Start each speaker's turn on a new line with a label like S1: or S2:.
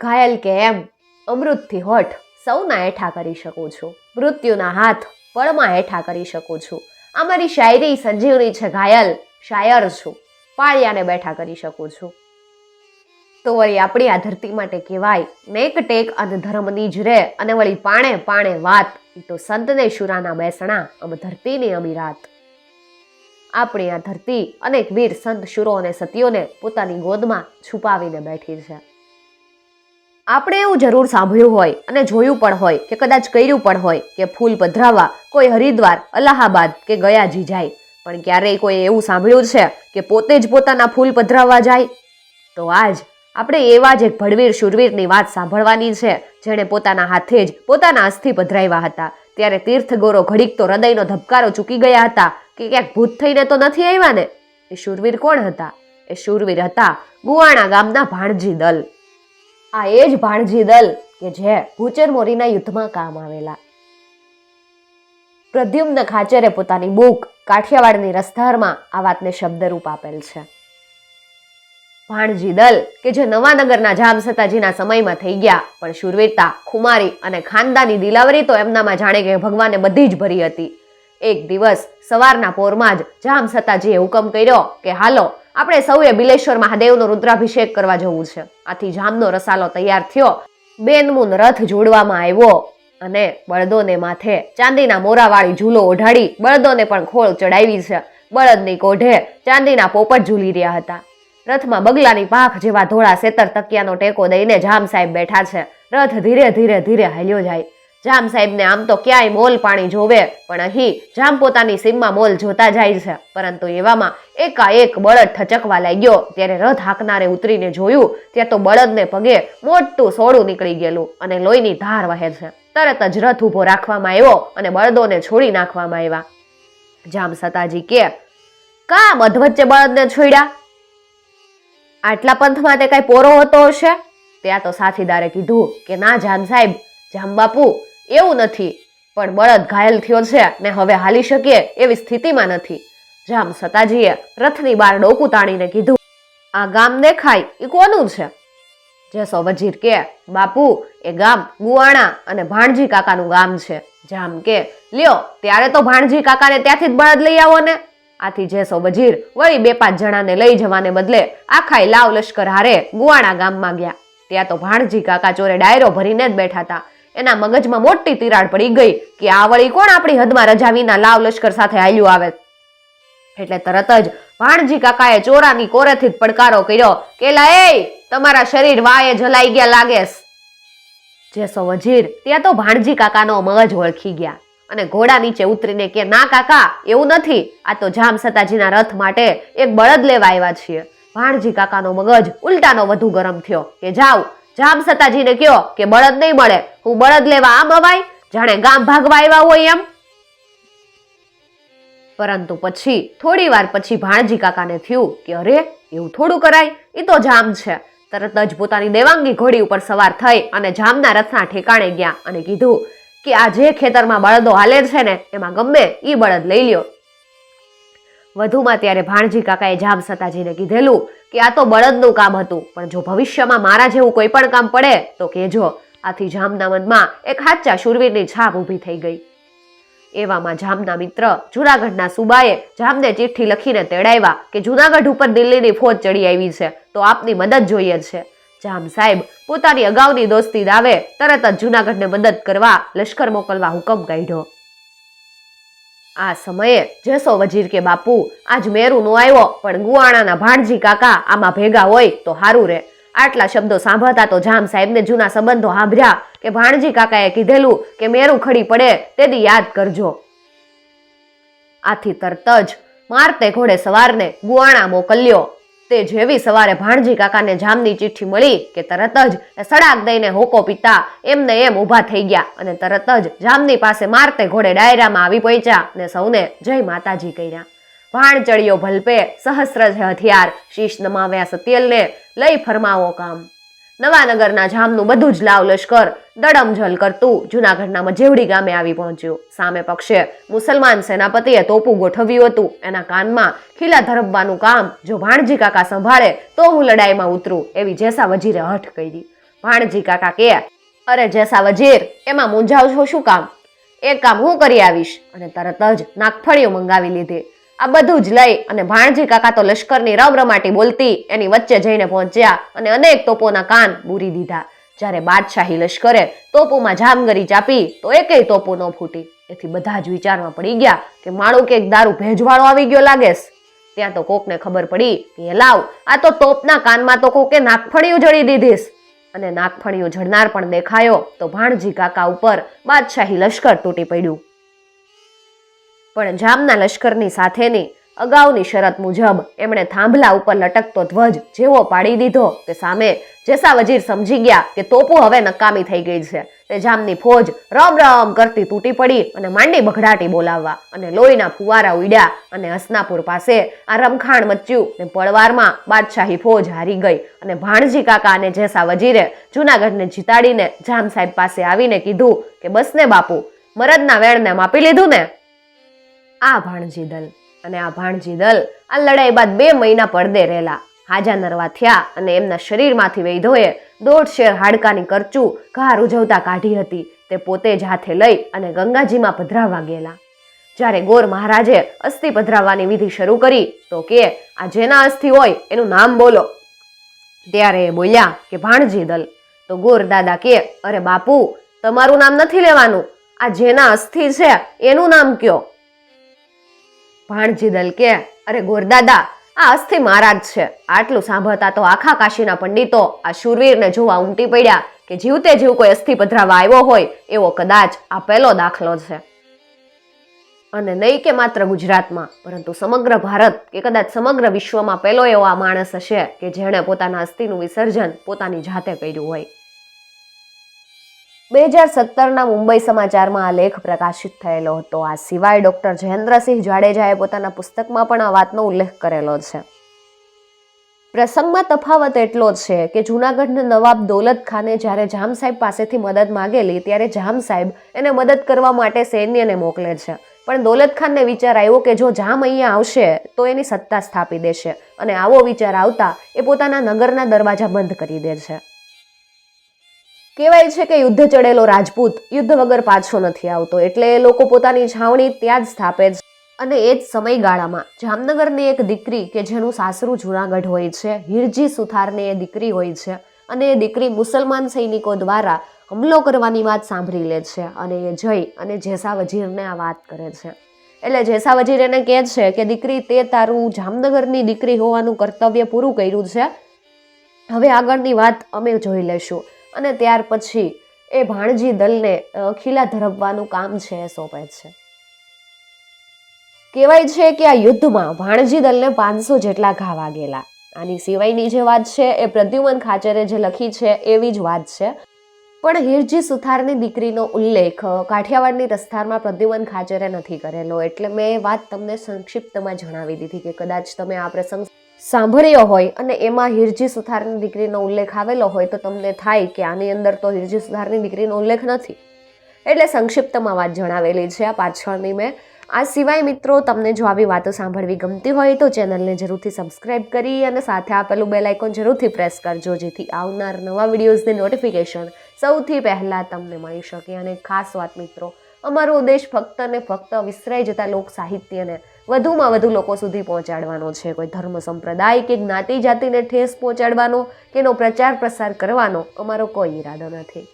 S1: ઘાયલ કે એમ અમૃતથી હોઠ સૌના હેઠા કરી શકું છું. મૃત્યુના હાથ પળમાં હેઠા કરી શકું છું. આ મારી શાયરી સંજીવની છે ઘાયલ, શાયર છું. પાળિયાને બેઠા કરી શકું છું. તો વળી આપણી આ ધરતી માટે કહેવાય નેક ટેક અને ધર્મની જ રે અને વળી પાણે પાણે વાત. તો સંતને શુરાના બેસણા, અમ ધરતીની અમી રાત. આપણી આ ધરતી અનેક વીર સંત શુરો અને સતીઓને પોતાની ગોદમાં છુપાવીને બેઠી છે. આપણે એવું જરૂર સાંભળ્યું હોય અને જોયું પણ હોય કે કદાચ કર્યું પણ હોય કે ફૂલ પધરાવા કોઈ હરિદ્વાર, અલ્હાબાદ કે ગયાજી જાય. પણ ક્યારેય કોઈ એવું સાંભળ્યું છે કે પોતે જ પોતાના ફૂલ પધરાવવા જાય? તો આજ આપણે એવા જ એક ભડવીર શુરવીરની વાત સાંભળવાની છે, જેણે પોતાના હાથે જ પોતાના અસ્થિ પધરાવ્યા હતા. ત્યારે તીર્થગોરો ઘડીક તો હૃદયનો ધબકારો ચૂકી ગયા હતા કે ક્યાંક ભૂત થઈને તો નથી આવ્યા ને? એ શુરવીર કોણ હતા? એ શુરવીર હતા ગુવાણા ગામના ભાણજી દલ. આ એ જ ભાણજી દલ કે જે ભૂચર મોરીના યુદ્ધમાં કામ આવેલા. પ્રદ્યુમ્ન ખાચરે પોતાની બુક કાઠિયાવાડની રસધારમાં આ વાતને શબ્દરૂપ આપેલ છે. ભાણજી દલ કે જે નવાનગરના જામ સતાજીના સમયમાં થઈ ગયા, પણ શુરવીરતા, ખુમારી અને ખાનદાની દિલાવરી તો એમનામાં જાણે કે ભગવાને બધી જ ભરી હતી. એક દિવસ સવારના પોરમાં જ જામ સતાજીએ હુકમ કર્યો કે હાલો આપણે સૌએ બિલેશ્વર મહાદેવનો રુદ્રાભિષેક કરવા જવું છે. આથી જામનો રસાલો તૈયાર થયો. બેનમૂન રથ જોડવામાં આવ્યો અને બળદોને માથે ચાંદીના મોરાવાળી ઝૂલો ઓઢાડી બળદોને પણ ખોળ ચડાવી છે. બળદની કોઢે ચાંદીના પોપટ ઝૂલી રહ્યા હતા. રથમાં બગલાની પાંખ જેવા ધોળા સેતર તકિયાનો ટેકો દઈને જામ સાહેબ બેઠા છે. રથ ધીરે ધીરે ધીરે હાલ્યો જાય. જામ સાહેબને આમ તો ક્યાંય મોલ પાણી જોવે, પણ અહીં જામ પોતાની સીમમાં મોલ જોતા જાય છે. પરંતુ એવામાં એકાએક બળદ ઠચકવા લાગ્યો. ત્યારે રથ હાંકનારે ઉતરીને જોયું, ત્યાં તો બળદને પગે મોટું સોડું નીકળી ગયેલું અને લોહીની ધાર વહે છે. તરત જ રથ ઊભો રાખવામાં આવ્યો અને બળદોને છોડી નાખવામાં આવ્યા. જામ સતાજી કે, કા મધવચ્ચે બળદને છોડ્યા? આટલા પંથમાં તે કાંઈ પોરો હતો હશે? ત્યાં તો સાથીદારે કીધું કે, ના જામ સાહેબ જામ બાપુ, એવું નથી. પણ બળદ ઘાયલ થયો છે ને હવે હાલી શકીએ એવી સ્થિતિમાં નથી. જામ સતાજીએ રથની બાર ડોકું તાણીને કીધું, આ ગામ દેખાય એ કોનું છે? જેસો વજીર કે, બાપુ, એ ગામ ગુવાણા અને ભાણજી કાકાનું ગામ છે. જામ કે, લ્યો, ત્યારે તો ભાણજી કાકાને ત્યાંથી જ બળદ લઈ આવો ને. આથી જેસો વજીર વળી બે પાંચ જણાને લઈ જવાને બદલે આખાય લાવ લશ્કર હારે ગુવાણા ગામમાં ગયા. ત્યાં તો ભાણજી કાકા ચોરે ડાયરો ભરીને જ બેઠા હતા. એના મગજમાં મોટી તિરાડ પડી ગઈ કે આ વળી કોણ આપણી હદમાં રજા વિના લાવ લશ્કર સાથે હાલ્યું આવે? એટલે તરત જ ભાણજી કાકાએ ચોરાની કોરેથી પડકારો કર્યો કે લા એ તમારા શરીર વાયે જલાઈ ગયા લાગેસ જેસો વજીર, ત્યાં તો ભાણજી કાકાનો મગજ ઓળખી ગયા અને ઘોડા નીચે ઉતરીને કે, ના કાકા, એવું નથી. આ તો જામ સતાજીના રથ માટે એક બળદ લેવા આવ્યા છીએ. ભાણજી કાકાનો મગજ ઉલટાનો વધુ ગરમ થયો કે જાવ જામ સતાજીને કયો કે બળદ નહીં મળે. હું બળદ લેવા આમ અવાય? જાણે ગામ ભાગવા આવ્યા હોય એમ? પરંતુ પછી, થોડી વાર પછી ભાણજી કાકાને થયું કે અરે, એવું થોડું કરાય? એ તો જામ છે. તરત જ પોતાની દેવાંગી ઘોડી ઉપર સવાર થઈ અને જામના રથના ઠેકાણે ગયા અને કીધું કે આ જે ખેતરમાં બળદો હાલે છે ને, એમાં ગમે એ બળદ લઈ લ્યો. વધુમાં ત્યારે ભાણજી કાકાએ જામ સતાજીને કીધેલું કે આ તો બળદનું કામ હતું, પણ જો ભવિષ્યમાં મારા જેવું કોઈ પણ કામ પડે, તો કહેજો, આથી જામના મનમાં એક હાચા શૂરવીરની છાપ ઊભી થઈ ગઈ. એવામાં જામના મિત્ર જુનાગઢના સુબાએ જામને ચિઠ્ઠી લખીને તેડાવ્યા કે જુનાગઢ ઉપર દિલ્હીની ફોજ ચડી આવી છે, તો આપની મદદ જોઈએ છે. જામ સાહેબ પોતાની અગાઉની દોસ્તી દાવે તરત જ જુનાગઢને મદદ કરવા લશ્કર મોકલવા હુકમ કાઢ્યો. આ સમયે જેસો વજીર કે બાપુ, આજ મેરું નો આવ્યો, પણ ગુવાણાના ભાણજી કાકા આમાં ભેગા હોય તો હારું રે. આટલા શબ્દો સાંભળતા તો જામ સાહેબને જૂના સંબંધો સાંભળ્યા કે ભાણજી કાકાએ કીધેલું કે મેરું ખડી પડે તેથી યાદ કરજો. આથી તરત જ મારતે ઘોડે સવારને ગુવાણા મોકલ્યો. તે જેવી સવારે ભાણજી કાકાને જામની ચિઠ્ઠી મળી કે તરત જ સડાક દઈને હોકો પીતા એમને એમ ઊભા થઈ ગયા અને તરત જ જામની પાસે મારતે ઘોડે ડાયરામાં આવી પહોંચ્યા ને સૌને જય માતાજી કર્યા. ભાણ ચડ્યો ભલપે સહસ્ર હથિયાર શીશ નમાવ્યા સત્યલને, લઈ ફરમાવો કામ. નવાનગરના જામનું બધું જ લાવ લશ્કર, દડમઝલ કરતું જુનાગઢના મજેવડી ગામે આવી પહોંચ્યું. સામે પક્ષે મુસલમાન સેનાપતિએ તોપું ગોઠવ્યું હતું. એના કાનમાં ખીલા ધરબવાનું કામ, જો ભાણજી કાકા સંભાળે, તો હું લડાઈમાં ઉતરું, એવી જેસા વજીરે હઠ કરી. ભાણજી કાકા કે, અરે જેસા વજીર, એમાં મૂંઝાવ છો શું કામ? એક કામ હું કરી આવીશ. અને તરત જ નાગફળીઓ મંગાવી લીધી. આ બધું જ લઈ અને ભાણજી કાકા તો લશ્કરની રમરમાટી બોલતી, એની વચ્ચે જઈને પહોંચ્યા અને અનેક તોપોના કાન બૂરી દીધા. જ્યારે બાદશાહી લશ્કરે તોપોમાં જામગરી ચાપી, તો એકેય તોપો ન ફૂટી. એથી બધા જ વિચારમાં પડી ગયા કે માળું કે દારૂ ભેજવાળો આવી ગયો લાગેસ ત્યાં તો કોકને ખબર પડી કે લાવ, આ તો તોપના કાનમાં તો કોકે નાગફળીઓ જડી દીધીસ અને નાગફળીઓ જડનાર પણ દેખાયો તો ભાણજી કાકા ઉપર બાદશાહી લશ્કર તૂટી પડ્યું. પણ જામના લશ્કરની સાથેની અગાઉની શરત મુજબ એમણે થાંભલા ઉપર લટકતો ધ્વજ જેવો પાડી દીધો કે સામે જેસા વજીર સમજી ગયા કે તોપો હવે નકામી થઈ ગઈ છે. તે જામની ફોજ રમ રમ કરતી તૂટી પડી અને માંડી બઘડાટી બોલાવવા અને લોહીના ફુવારા ઉડ્યા અને હસનાપુર પાસે આ રમખાણ મચ્યું ને પળવારમાં બાદશાહી ફોજ હારી ગઈ અને ભાણજી કાકા અને જેસા વજીરે જૂનાગઢને જીતાડીને જામ સાહેબ પાસે આવીને કીધું કે બસ ને બાપુ, મરદના વેણને માપી લીધું ને? આ ભાણજી દલ. અને આ ભાણજી દલ આ લડાઈ બાદ બે મહિના પડદે રહેલા. હાજા નરવા થયા અને એમના શરીરમાંથી વૈધોએ દોઢ શેર હાડકાની કરચું ઘા રૂજવતા કાઢી હતી. તે પોતે જ હાથે લઈ અને ગંગાજીમાં પધરાવા ગયેલા. જ્યારે ગોર મહારાજે અસ્થિ પધરાવવાની વિધિ શરૂ કરી, તો કે, આ જેના અસ્થિ હોય, એનું નામ બોલો. ત્યારે એ બોલ્યા કે, ભાણજી દલ. તો ગોર દાદા કે, અરે બાપુ, તમારું નામ નથી લેવાનું. આ જેના અસ્થિ છે, એનું નામ કયો? ભાણજી દલ કે, અરે ગોરદાદા, આ અસ્થિ મહારાજ છે. આટલું સાંભળતા તો આખા કાશીના પંડિતો આ શૂરવીરને જોવા ઉમટી પડ્યા કે જીવતે જીવ કોઈ અસ્થિ પધરાવા આવ્યો હોય એવો કદાચ આ પહેલો દાખલો છે. અને નહીં કે માત્ર ગુજરાતમાં, પરંતુ સમગ્ર ભારત કે કદાચ સમગ્ર વિશ્વમાં પહેલો એવો આ માણસ હશે કે જેણે પોતાના અસ્થિનું વિસર્જન પોતાની જાતે કર્યું હોય. બે હજાર સત્તરના મુંબઈ સમાચારમાં આ લેખ પ્રકાશિત થયેલો હતો. આ સિવાય ડૉક્ટર જયેન્દ્રસિંહ જાડેજાએ પોતાના પુસ્તકમાં પણ આ વાતનો ઉલ્લેખ કરેલો છે. પ્રસંગમાં તફાવત એટલો છે કે જૂનાગઢના નવાબ દૌલત ખાને જ્યારે જામ સાહેબ પાસેથી મદદ માગેલી, ત્યારે જામ સાહેબ એને મદદ કરવા માટે સૈન્યને મોકલે છે. પણ દૌલત ખાનને વિચાર આવ્યો કે જો જામ અહીંયા આવશે, તો એની સત્તા સ્થાપી દેશે અને આવો વિચાર આવતા એ પોતાના નગરના દરવાજા બંધ કરી દે છે. કહેવાય છે કે યુદ્ધ ચડેલો રાજપૂત, યુદ્ધ વગર પાછો નથી આવતો. એટલે એ લોકો પોતાની છાવણી ત્યાં જ સ્થાપે છે. અને એ જ સમયગાળામાં જામનગરની એક દીકરી કે જેનું સાસરું જૂનાગઢ હોય છે, હિરજી સુથારની એ દીકરી હોય છે અને એ દીકરી મુસલમાન સૈનિકો દ્વારા હુમલો કરવાની વાત સાંભળી લે છે અને એ જઈ અને જેસા વજીરને આ વાત કરે છે. એટલે જેસા વજીર એને કહે છે કે, દીકરી, તે તારું જામનગરની દીકરી હોવાનું કર્તવ્ય પૂરું કર્યું છે. હવે આગળની વાત અમે જોઈ લેશું અને ત્યાર પછી એ ભાણજી દલને ખીલા ધરપવાનું કામ છે એ સોંપે છે. કહેવાય છે કે આ યુદ્ધમાં ભાણજી દલને પાંચસો જેટલા ઘા વાગેલા. આની સિવાયની જે વાત છે એ પ્રદ્યુમન ખાચરે જે લખી છે એવી જ વાત છે. પણ હીરજી સુથારની દીકરીનો ઉલ્લેખ કાઠિયાવાડની રસ્તારમાં પ્રદ્યુમન ખાચરે નથી કરેલો. એટલે મેં વાત તમને સંક્ષિપ્તમાં જણાવી દીધી કે કદાચ તમે આ પ્રસંગ સાંભળ્યો હોય અને એમાં હિરજી સુથારની દીકરીનો ઉલ્લેખ આવેલો હોય તો તમને થાય કે આની અંદર તો હિરજી સુથારની દીકરીનો ઉલ્લેખ નથી. એટલે સંક્ષિપ્તમાં વાત જણાવેલી છે આ પાછળની મેં. આ સિવાય મિત્રો, તમને જો આવી વાતો સાંભળવી ગમતી હોય તો ચેનલને જરૂરથી સબસ્ક્રાઇબ કરી અને સાથે આપેલું બેલ આઇકોન જરૂરથી પ્રેસ કરજો, જેથી આવનાર નવા વિડીયોઝની નોટિફિકેશન સૌથી પહેલાં તમને મળી શકે. અને ખાસ વાત મિત્રો, અમારો ઉદ્દેશ ફક્ત ને ફક્ત વિસરાઈ જતા લોક સાહિત્યને વધુમાં વધુ લોકો સુધી પહોંચાડવાનો છે. કોઈ ધર્મ, સંપ્રદાય કે જ્ઞાતિ જાતિને ઠેસ પહોંચાડવાનો કે એનો પ્રચાર પ્રસાર કરવાનો અમારો કોઈ ઈરાદો નથી.